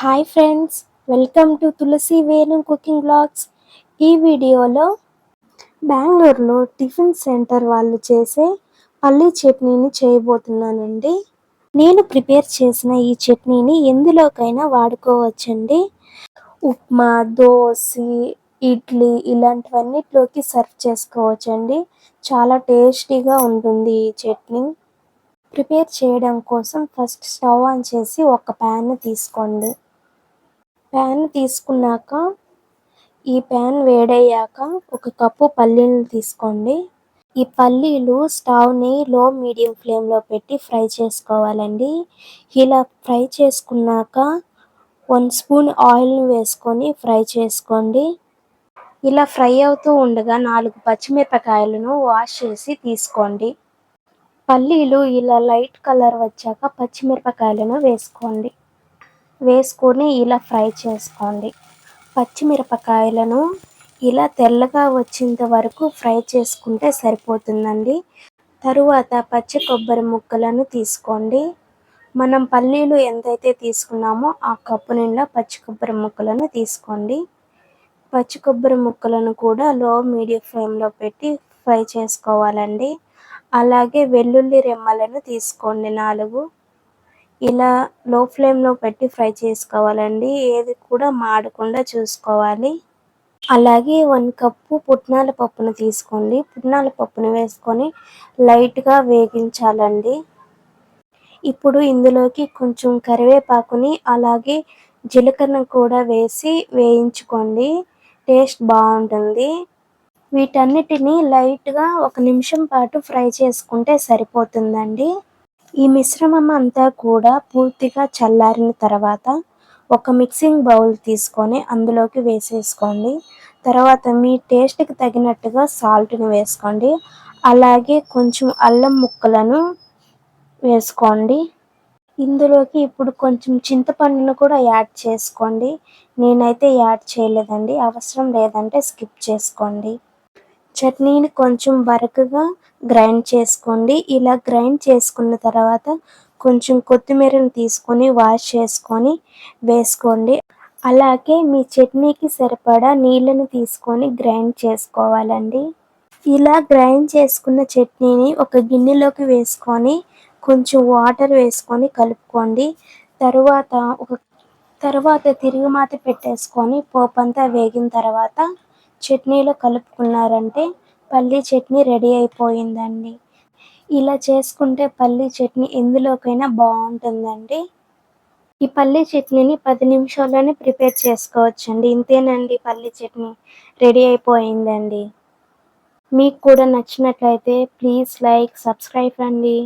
Hi friends welcome to Tulasi Venu cooking blogs ఈ వీడియోలో బెంగళూరులో టిఫిన్ సెంటర్ వాళ్ళు చేసే పల్లీ చట్నీని చేయబోతున్నానండి. నేను ప్రిపేర్ చేసిన ఈ చట్నీని ఎందులోకైనా వాడుకోవచ్చండి. ఉప్మా దోశ ఇడ్లీ ఇలాంటివన్నిటిలోకి సర్వ్ చేసుకోవచ్చండి. చాలా టేస్టీగా ఉంటుంది ఈ చట్నీ. ప్రిపేర్ చేయడం కోసం ఫస్ట్ స్టవ్ ఆన్ చేసి ఒక ప్యాన్ తీసుకోండి. ప్యాన్ తీసుకున్నాక ఈ ప్యాన్ వేడయ్యాక ఒక కప్పు పల్లీలు తీసుకోండి. ఈ పల్లీలు స్టవ్ని లో మీడియం ఫ్లేమ్లో పెట్టి ఫ్రై చేసుకోవాలండి. ఇలా ఫ్రై చేసుకున్నాక వన్ స్పూన్ ఆయిల్ని వేసుకొని ఫ్రై చేసుకోండి. ఇలా ఫ్రై అవుతూ ఉండగా నాలుగు పచ్చిమిరపకాయలను వాష్ చేసి తీసుకోండి. పల్లీలు ఇలా లైట్ కలర్ వచ్చాక పచ్చిమిరపకాయలను వేసుకోండి. వేసుకొని ఇలా ఫ్రై చేసుకోండి. పచ్చిమిరపకాయలను ఇలా తెల్లగా వచ్చేంత వరకు ఫ్రై చేసుకుంటే సరిపోతుందండి. తరువాత పచ్చి కొబ్బరి ముక్కలను తీసుకోండి. మనం పల్లీలు ఎంతైతే తీసుకున్నామో ఆ కప్పు నిండా పచ్చి కొబ్బరి ముక్కలను తీసుకోండి. పచ్చి కొబ్బరి ముక్కలను కూడా లో మీడియం ఫ్లేమ్లో పెట్టి ఫ్రై చేసుకోవాలండి. అలాగే వెల్లుల్లి రెమ్మలను తీసుకోండి నాలుగు. ఇలా లో ఫ్లేమ్లో పెట్టి ఫ్రై చేసుకోవాలండి. ఏది కూడా మాడకుండా చూసుకోవాలి. అలాగే వన్ కప్పు పుట్నాల పప్పును తీసుకోండి. పుట్నాల పప్పును వేసుకొని లైట్గా వేగించాలండి. ఇప్పుడు ఇందులోకి కొంచెం కరివేపాకుని అలాగే జీలకర్ర కూడా వేసి వేయించుకోండి. టేస్ట్ బాగుంటుంది. వీటన్నిటిని లైట్గా ఒక నిమిషం పాటు ఫ్రై చేసుకుంటే సరిపోతుందండి. ఈ మిశ్రమం అంతా కూడా పూర్తిగా చల్లారిన తర్వాత ఒక మిక్సింగ్ బౌల్ తీసుకొని అందులోకి వేసేసుకోండి. తర్వాత మీ టేస్ట్కి తగినట్టుగా సాల్ట్ని వేసుకోండి. అలాగే కొంచెం అల్లం ముక్కలను వేసుకోండి. ఇందులోకి ఇప్పుడు కొంచెం చింతపండును కూడా యాడ్ చేసుకోండి. నేనైతే యాడ్ చేయలేదండి. అవసరం లేదంటే స్కిప్ చేసుకోండి. చట్నీని కొంచెం బరకగా గ్రైండ్ చేసుకోండి. ఇలా గ్రైండ్ చేసుకున్న తర్వాత కొంచెం కొత్తిమీరని తీసుకొని వాష్ చేసుకొని వేసుకోండి. అలాగే మీ చట్నీకి సరిపడా నీళ్ళని తీసుకొని గ్రైండ్ చేసుకోవాలండి. ఇలా గ్రైండ్ చేసుకున్న చట్నీని ఒక గిన్నెలోకి వేసుకొని కొంచెం వాటర్ వేసుకొని కలుపుకోండి. తరువాత ఒక తర్వాత తిరుగుమాత పెట్టేసుకొని పోపంతా వేగిన తర్వాత చట్నీలో కలుపుకున్నారంటే పల్లీ చట్నీ రెడీ అయిపోయిందండి. ఇలా చేసుకుంటే పల్లీ చట్నీ ఎందులోకైనా బాగుంటుందండి. ఈ పల్లీ చట్నీని పది నిమిషాల్లోనే ప్రిపేర్ చేసుకోవచ్చండి. ఇంతేనండి పల్లీ చట్నీ రెడీ అయిపోయిందండి. మీకు కూడా నచ్చినట్లయితే ప్లీజ్ లైక్ సబ్స్క్రైబ్ అండి.